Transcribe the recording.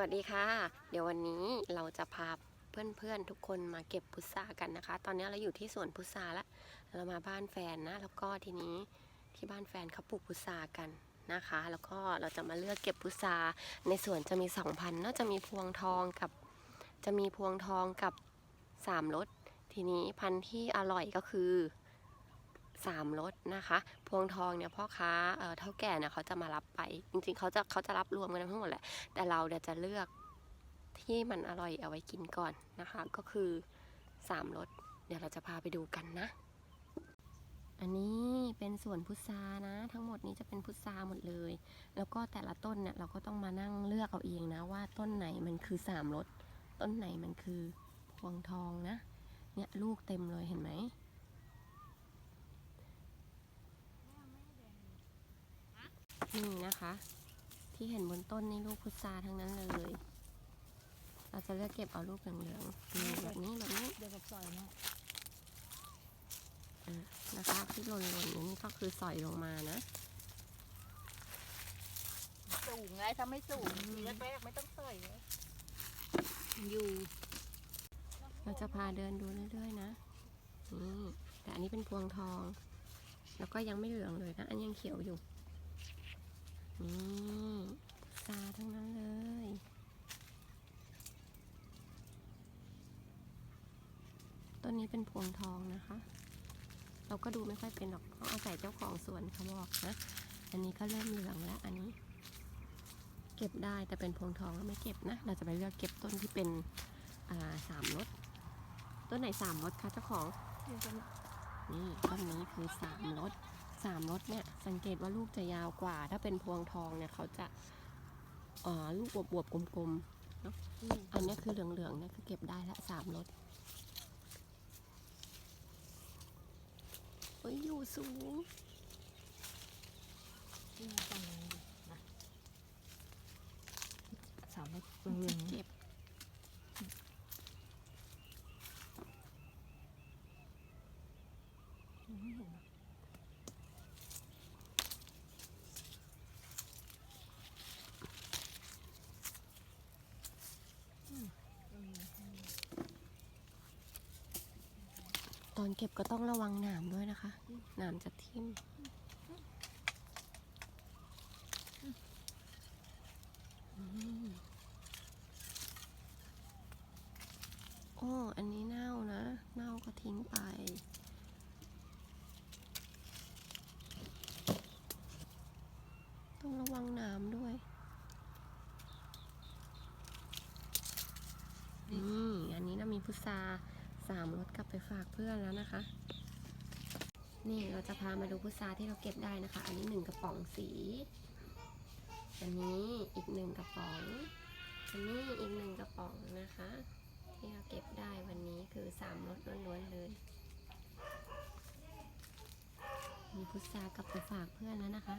วัสดีค่ะ เดี๋ยววันนี้เราจะพาเพื่อนๆทุกคนมาเก็บพุทรากันนะคะ ตอนนี้เราอยู่ที่สวนพุทราละเรามาบ้านแฟนนะ แล้วก็ทีนี้ที่บ้านแฟนเขาปลูกพุทรากันนะคะ แล้วก็เราจะมาเลือกเก็บพุทราในสวนจะมีสองพันนาะจะมีพวงทองกับ จะมีพวงทองกับสามรสทีนี้พันธุ์ที่อร่อยก็คือ สามรสนะคะ พวงทองเนี่ยพ่อค้าเท่าแก่เนี่ยเขาจะมารับไป จริงๆเขาจะเขาจะรับรวมกันทั้งหมดแหละ แต่เราเดี๋ยวจะเลือกที่มันอร่อยเอาไว้กินก่อนนะคะ ก็คือสามรสเดี๋ยวเราจะพาไปดูกันนะ อันนี้เป็นสวนพุทรานะ ทั้งหมดนี้จะเป็นพุทราหมดเลย แล้วก็แต่ละต้นเนี่ยเราก็ต้องมานั่งเลือกเอาเองนะ ว่าต้นไหนมันคือสามรสต้นไหนมันคือพวงทองนะ เนี่ยลูกเต็มเลยเห็นไหม นี่นะคะ ที่เห็นบนต้นนี่ลูกพุทราทั้งนั้นเลย เราจะเลือกเก็บเอาลูกเหลืองๆนี่แบบนี้แบบนี้เดี๋ยวกับซอยเนาะนะคะที่หล่นๆอยู่นี่ก็คือสอยลงมานะสูงไงถ้าไม่สูงทีแรกๆไม่ต้องซอยเลยอยู่ เราจะพาเดินดูเรื่อยๆนะนี่แต่อันนี้เป็นพวงทอง แล้วก็ยังไม่เหลืองเลยนะ อันยังเขียวอยู่ นี่ซาทั้งนั้นเลย ต้นนี้เป็นพวงทองนะคะ เราก็ดูไม่ค่อยเป็นหรอกเขาอาศัยเจ้าของสวนเขาบอกนะ อันนี้ก็เริ่มเหลืองแล้วอันนี้ เก็บได้แต่เป็นพวงทองเราไม่เก็บนะ เราจะไปเลือกเก็บต้นที่เป็นอ่าสามรสต้นไหนสามรสคะเจ้าของอยู่ตรงนี่ต้นนี้คือสามรส สามรสเนี่ยสังเกตว่าลูกจะยาวกว่า ถ้าเป็นพวงทองเนี่ยเขาจะเอ่อลูกบวบๆกลมๆเนาะอันเนี้ยคือเหลืองๆเนี่ยคือเก็บได้ละสามรสเฮ้ยอยู่สูงที่ตรงนี้นะสามเม็ดเหลืองเก็บๆไม่เห็นอะอืมอืม ต อนเก็บก็ต้องระวังหนามด้วยนะคะ หนามจะทิ่มอืมโอ้ อันนี้เน่านะ เน่าก็ทิ้งไป ต้องระวังหนามด้วย อืม อันนี้นะมีพุทรา สามรถกลับไปฝากเพื่อนแล้วนะคะ นี่เราจะพามาดูพุทราที่เราเก็บได้นะคะ อันนี้หนึ่งกระป๋องสี อันนี้อีกหนึ่งกระป๋อง อันนี้อีกหนึ่งกระป๋องนะคะ ที่เราเก็บได้วันนี้คือสามรถล้วนๆเลย มีพุทรากลับไปฝากเพื่อนแล้วนะคะ